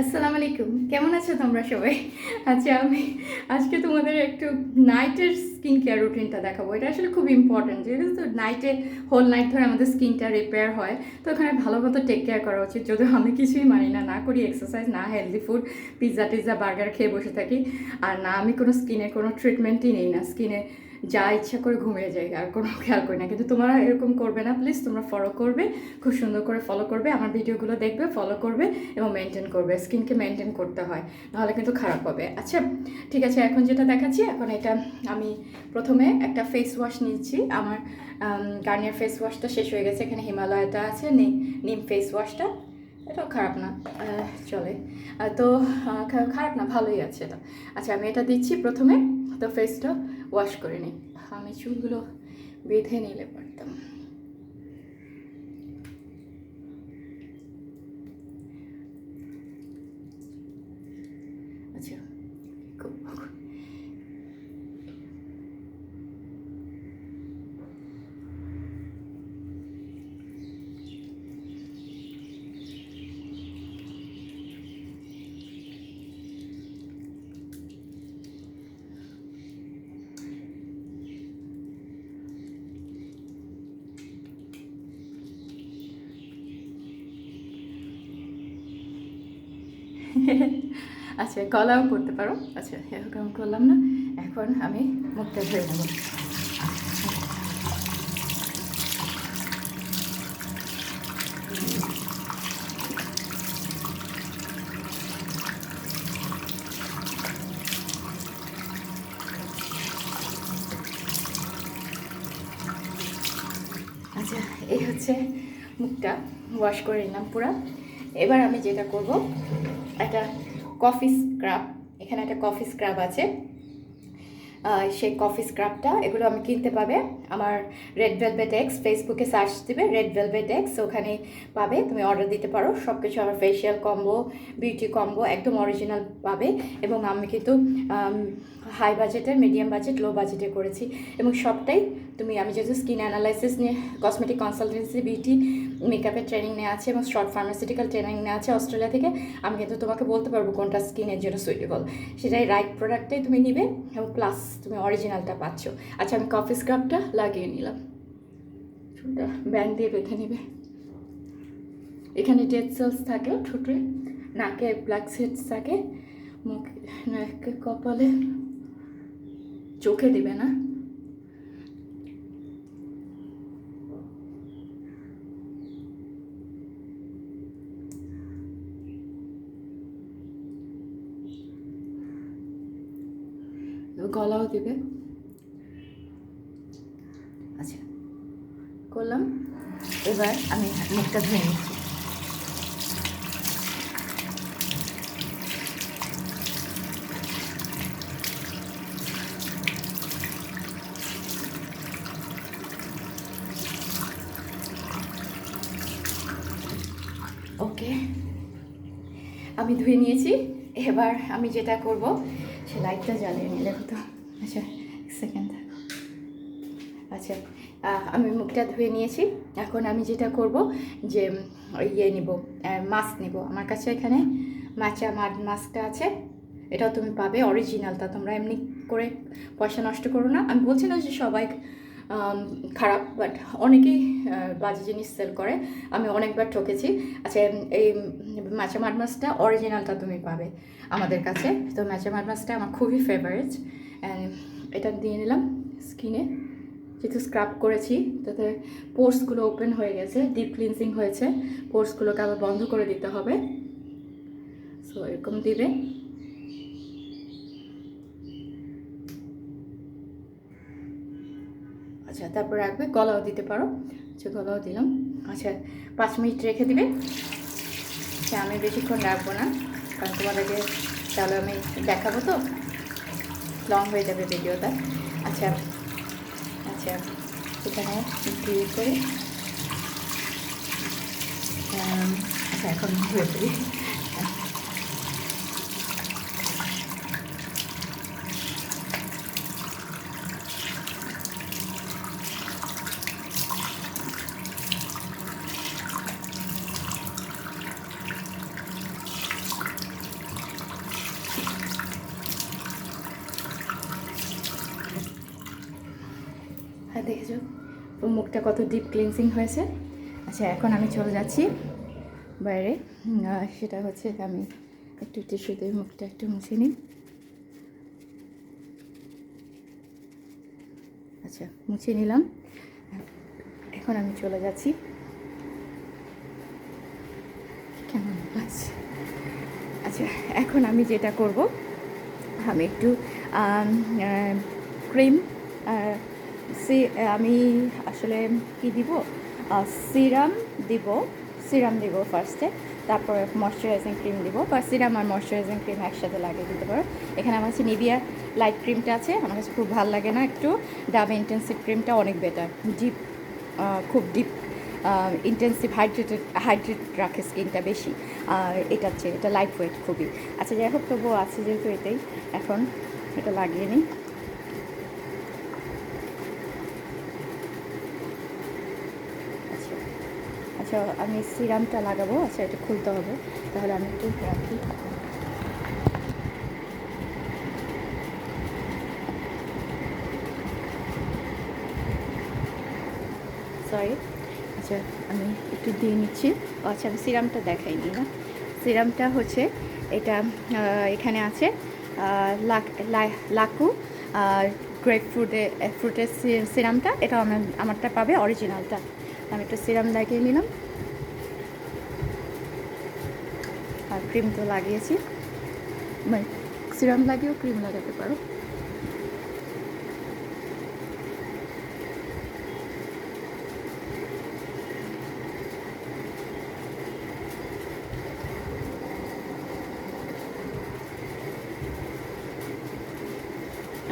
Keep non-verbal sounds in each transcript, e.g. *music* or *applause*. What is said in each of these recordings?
আসসালামু আলাইকুম। কেমন আছো তোমরা সবাই? আচ্ছা আমি আজকে তোমাদের একটু নাইটের স্কিন কেয়ার রুটিনটা দেখাবো। এটা আসলে খুব ইম্পর্টেন্ট যেহেতু তো নাইটে হোল নাইট ধরে আমাদের স্কিনটা রিপেয়ার হয়, তো ওখানে ভালো মতো টেক কেয়ার করা উচিত। যদিও আমি কিছুই মানি না না করি এক্সারসাইজ না হেলদি ফুড পিৎজা টিৎজা বার্গার খেয়ে বসে থাকি। আর না, আমি কোনো স্কিনে কোনো ট্রিটমেন্টই নেই না। স্কিনে যা ইচ্ছা করে ঘুমিয়ে যাই আর কোনো খেয়াল করি না। কিন্তু তোমরা এরকম করবে না প্লিজ তোমরা ফলো করবে, খুব সুন্দর করে ফলো করবে, আমার ভিডিওগুলো দেখবে ফলো করবে এবং মেনটেন করবে স্কিনকে মেনটেন করতে হয়, নাহলে কিন্তু খারাপ হবে। আচ্ছা ঠিক আছে, এখন যেটা দেখাচ্ছি, এখন এটা আমি প্রথমে একটা ফেস ওয়াশ নিচ্ছি। আমার গার্নিয়ার ফেস ওয়াশটা শেষ হয়ে গেছে, এখানে হিমালয়টা আছে নিম ফেস ওয়াশটা এটাও খারাপ না চলে। তো খারাপ না, ভালোই আছে এটা। আচ্ছা আমি এটা দিচ্ছি প্রথমে, তো ফেসটা ওয়াশ করে নিই। আমি চুলগুলো বেঁধে নিলে পারতাম আচ্ছা খুব *laughs* আচ্ছা গলাও করতে পারো? আচ্ছা এরকম করলাম না। এখন আমি মুখটা ধুয়ে নেব আচ্ছা এই হচ্ছে মুখটা। ওয়াশ করে নিলাম পুরো। এবার আমি যেটা করব একটা কফি স্ক্রাব এখানে একটা কফি স্ক্রাব আছে। সেই কফি স্ক্রাবটা এগুলো আমি কিনতে পাবে। আমার রেড ভেলভেট এক্স ফেসবুকে সার্চ দেবে রেড ভেলভেট এক্স ওখানে পাবে। তুমি অর্ডার দিতে পারো। সব কিছু আমার ফেশিয়াল কম্বো বিউটি কম্বো একদম অরিজিনাল পাবে। এবং আমি কিন্তু হাই বাজেটের মিডিয়াম বাজেট লো বাজেটে করেছি। এবং সবটাই তুমি, আমি যেহেতু স্কিন অ্যানালাইসিস নিয়ে কসমেটিক কনসালটেন্সি বিউটি মেকআপের ট্রেনিং নেওয়া আছে এবং শর্ট ফার্মাসিউটিক্যাল ট্রেনিং নেওয়া আছে অস্ট্রেলিয়া থেকে, আমি কিন্তু তোমাকে বলতে পারব কোনটা স্কিনের জন্য সুইটেবল সেটাই রাইট প্রোডাক্টটাই তুমি নিবে এবং প্লাস তুমি অরিজিনালটা পাচ্ছ। আচ্ছা আমি কফি স্ক্রাবটা লাগিয়ে নিলাম। চুলটা ব্যান্ড দিয়ে বেঁধে নিবে। এখানে ডেড সেলস থাকে ঠোঁটে, নাকে ব্ল্যাক সেটস থাকে, মুখ কপালে, চোখে দিবে না। গলাও দিবে। আচ্ছা করলাম। এবার আমি মুখটা ধুয়ে নিচ্ছি। ওকে আমি ধুয়ে নিয়েছি। এবার আমি যেটা করব সে লাইটটা জ্বালিয়ে নিলে তো। আচ্ছা এক সেকেন্ড আচ্ছা আমি মুখটা ধুয়ে নিয়েছি। এখন আমি যেটা করব যে ইয়ে নিব মাস্ক নিব। আমার কাছে এখানে মাচা মাড মাস্কটা আছে। এটাও তুমি পাবে অরিজিনালটা তোমরা এমনি করে পয়সা নষ্ট করো না। আমি বলছি না যে সবাই খারাপ বাট অনেকেই বাজে জিনিস সেল করে। আমি অনেকবার ঠকেছি। আচ্ছা এই মাচা মাড মাছটা অরিজিনালটা তুমি পাবে আমাদের কাছে। তো মাচা মাড মাছটা আমার খুবই ফেভারিট এটা দিয়ে নিলাম স্কিনে যেহেতু স্ক্রাব করেছি, তাতে পোর্সগুলো ওপেন হয়ে গেছে ডিপ ক্লিনজিং হয়েছে। পোর্সগুলোকে আবার বন্ধ করে দিতে হবে। সো এরকম দিবে। আচ্ছা তারপর রাখবে, গলাও দিতে পারো। আচ্ছা গলাও দিলাম। আচ্ছা পাঁচ মিনিট রেখে দিবে। আচ্ছা আমি বেশিক্ষণ রাখব না, কারণ তোমাদেরকে তাহলে আমি দেখাবো তো। লং হয়ে যাবে ভিডিওটা। আচ্ছা আচ্ছা এখানে ক্লিক করে আচ্ছা এখন ধুয়ে ফেলি। মুখটা কত ডিপ ক্লিনসিং হয়েছে। আচ্ছা এখন আমি চলে যাচ্ছি বাইরে। সেটা হচ্ছে আমি একটু টিস্যুতে মুখটা একটু মুছে নিই। আচ্ছা মুছে নিলাম। এখন আমি চলে যাচ্ছি। কেমন লাগছে? আচ্ছা এখন আমি যেটা করব, আমি একটু ক্রিম সি আমি আসলে কি দিব? সিরাম দিব সিরাম দিব ফার্স্টে তারপরে ময়শ্চারাইজিং ক্রিম দিব। বা সিরাম আর ময়শ্চারাইজিং ক্রিম একসাথে লাগিয়ে দিতে পারো। এখানে আমার কাছে নিভিয়া লাইট ক্রিমটা আছে, আমার কাছে খুব ভালো লাগে না একটু। ডাব ইন্টেন্সিভ ক্রিমটা অনেক বেটার ডিপ খুব ডিপ ইন্টেন্সিভ হাইড্রেটেড হাইড্রেট রাখে স্কিনটা বেশি। আর এটা হচ্ছে, এটা লাইট ওয়েট খুবই। আচ্ছা যাই হোক, তবুও আছে যেহেতু এটাই, এখন এটা লাগিয়ে নিই আচ্ছা আচ্ছা আমি সিরামটা লাগাবো। আচ্ছা এটা খুলতে হবে। তাহলে আমি একটু রাখি। সরি আচ্ছা আমি একটু দিয়ে নিচ্ছি। আচ্ছা আমি সিরামটা দেখাই দেখাইনি না? সিরামটা হচ্ছে এটা এখানে আছে লাকু গ্রেপ ফ্রুটে ফ্রুটের সিরামটা। এটা আমার, আমারটা পাবে অরিজিনালটা আমি একটু সিরাম লাগিয়ে নিলাম। আর ক্রিম তো লাগিয়েছি। মানে সিরাম লাগিয়েও ক্রিম লাগাতে পারো।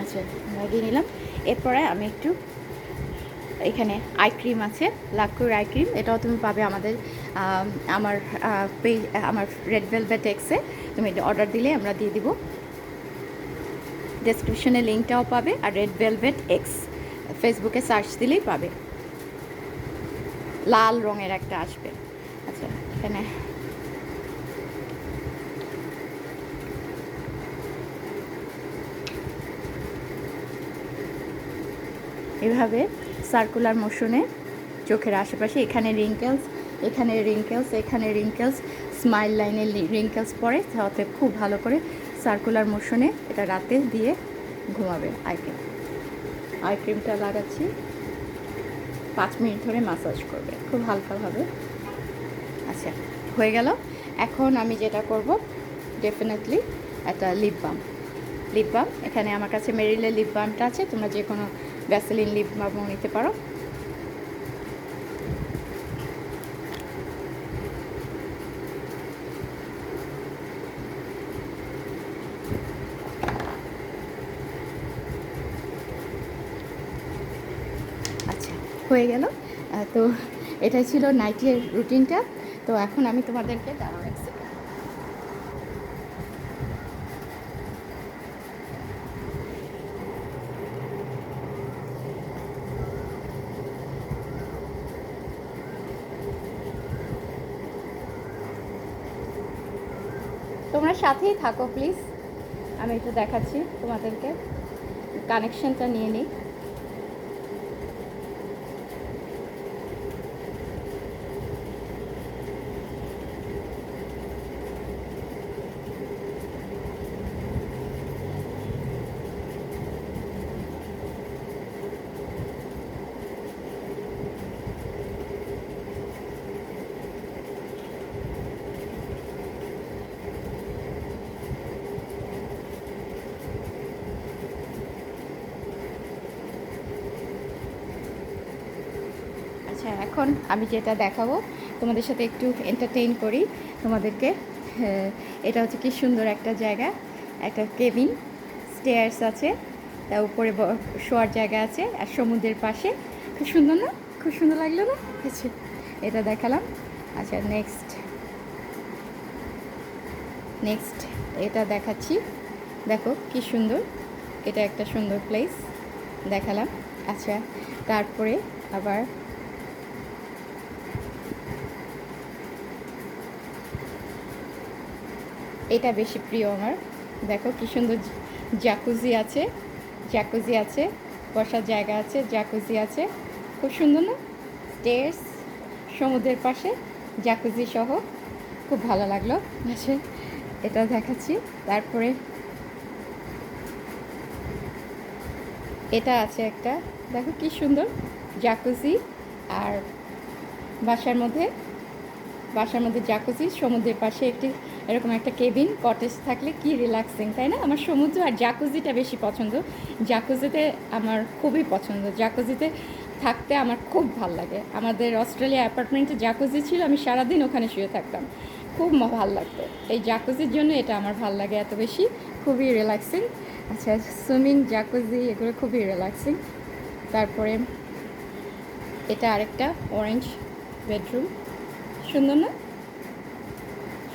আচ্ছা লাগিয়ে নিলাম। এরপরে আমি একটু এখানে আই ক্রিম আছে লাকুর আই ক্রিম এটাও তুমি পাবে আমাদের আমার পেজ আমার রেড ভেলভেট এক্সে তুমি অর্ডার দিলে আমরা দিয়ে দিব। ডেসক্রিপশনে লিঙ্কটাও পাবে আর রেড ভেলভেট এক্স ফেসবুকে সার্চ দিলেই পাবে। লাল রঙের একটা আসবে। আচ্ছা এখানে। এভাবে সার্কুলার মোশনে চোখের আশেপাশে, এখানে রিঙ্কেলস এখানে রিঙ্কেলস এখানে রিঙ্কেলস স্মাইল লাইনে রিঙ্কেলস পড়ে তাতে খুব ভালো করে সার্কুলার মোশনে এটা রাতে দিয়ে ঘুমাবে আই ক্রিম আই ক্রিমটা লাগাচ্ছি। পাঁচ মিনিট ধরে মাসাজ করবে খুব হালকাভাবে আচ্ছা হয়ে গেল। এখন আমি যেটা করব ডেফিনেটলি একটা লিপ বাম লিপ বাম এখানে আমার কাছে মেরিলের লিপ বামটা আছে, তোমরা যে কোনো ভ্যাসেলিন লিপ বামও নিতে পারো। আচ্ছা হয়ে গেল। তো এটাই ছিল নাইটের রুটিনটা। তো এখন আমি তোমাদেরকে দাঁড়াও এক second। তোমরা সাথেই থাকো প্লিজ আমি একটু দেখাচ্ছি তোমাদেরকে। কানেকশানটা নিয়ে নিই আচ্ছা এখন আমি যেটা দেখাবো তোমাদের সাথে একটু এন্টারটেইন করি তোমাদেরকে। হ্যাঁ, এটা হচ্ছে কি সুন্দর একটা জায়গা একটা কেবিন স্টেয়ার্স আছে তার উপরে শোয়ার জায়গা আছে আর সমুদ্রের পাশে। খুব সুন্দর না? খুব সুন্দর লাগল না? আচ্ছা এটা দেখালাম। আচ্ছা নেক্সট নেক্সট এটা দেখাচ্ছি। দেখো কি সুন্দর। এটা একটা সুন্দর প্লেস দেখালাম। আচ্ছা তারপরে আবার এটা বেশি প্রিয় আমার। দেখো কি সুন্দর জাকুজি আছে জাকুজি আছে, বসার জায়গা আছে, জাকুজি আছে। খুব সুন্দর না? স্টেয়ার্স সমুদ্রের পাশে, জাকুজি সহ। খুব ভালো লাগল। আচ্ছা এটা দেখাচ্ছি। তারপরে এটা আছে একটা। দেখো কি সুন্দর, জাকুজি আর বাসার মধ্যে। বাসার মধ্যে জাকুজি সমুদ্রের পাশে একটি এরকম একটা কেবিন কটেজ থাকলে কি রিল্যাক্সিং তাই না? আমার সমুদ্র আর জাকুজিটা বেশি পছন্দ। জাকুজিতে আমার খুবই পছন্দ। জাকুজিতে থাকতে আমার খুব ভালো লাগে। আমাদের অস্ট্রেলিয়া অ্যাপার্টমেন্টে জাকুজি ছিল, আমি সারাদিন ওখানে শুয়ে থাকতাম। খুব ভালো লাগতো। এই জাকুজির জন্য এটা আমার ভালো লাগে এত বেশি। খুবই রিল্যাক্সিং আচ্ছা সুইমিং জাকুজি এগুলো খুবই রিল্যাক্সিং তারপরে এটা আরেকটা অরেঞ্জ বেডরুম সুন্দর না?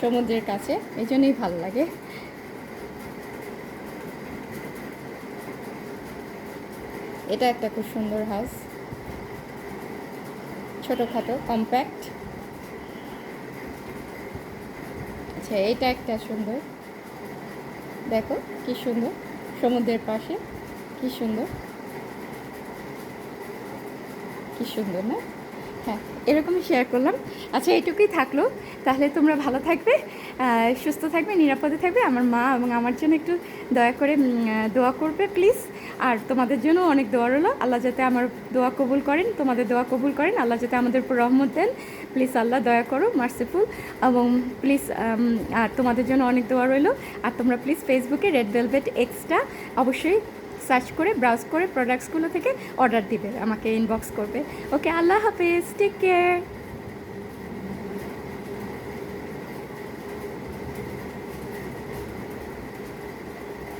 সমুদ্রের কাছে, এই জন্যই ভালো লাগে। এটা একটা খুব সুন্দর হাউস ছোটোখাটো কম্প্যাক্ট আচ্ছা এটা একটা সুন্দর। দেখো, কি সুন্দর। সমুদ্রের পাশে, কি সুন্দর। কি সুন্দর না? হ্যাঁ এরকমই শেয়ার করলাম। আচ্ছা এইটুকুই থাকল। তাহলে তোমরা ভালো থাকবে সুস্থ থাকবে, নিরাপদে থাকবে। আমার মা এবং আমার জন্য একটু দয়া করে দোয়া করবে প্লিজ আর তোমাদের জন্য অনেক দোয়া রইল। আল্লাহ যাতে আমার দোয়া কবুল করেন, তোমাদের দোয়া কবুল করেন। আল্লাহ যাতে আমাদের উপর রহমত দেন। প্লিজ আল্লাহ দয়া করো মার্সিফুল এবং প্লিজ আর তোমাদের জন্য অনেক দোয়া রইল। আর তোমরা প্লিজ ফেসবুকে রেড ভেলভেট এক্সটা অবশ্যই সার্চ করে ব্রাউজ করে প্রোডাক্টসগুলো থেকে অর্ডার দিবে, আমাকে ইনবক্স করবে। ওকে আল্লাহ হাফিজ টেক কেয়ার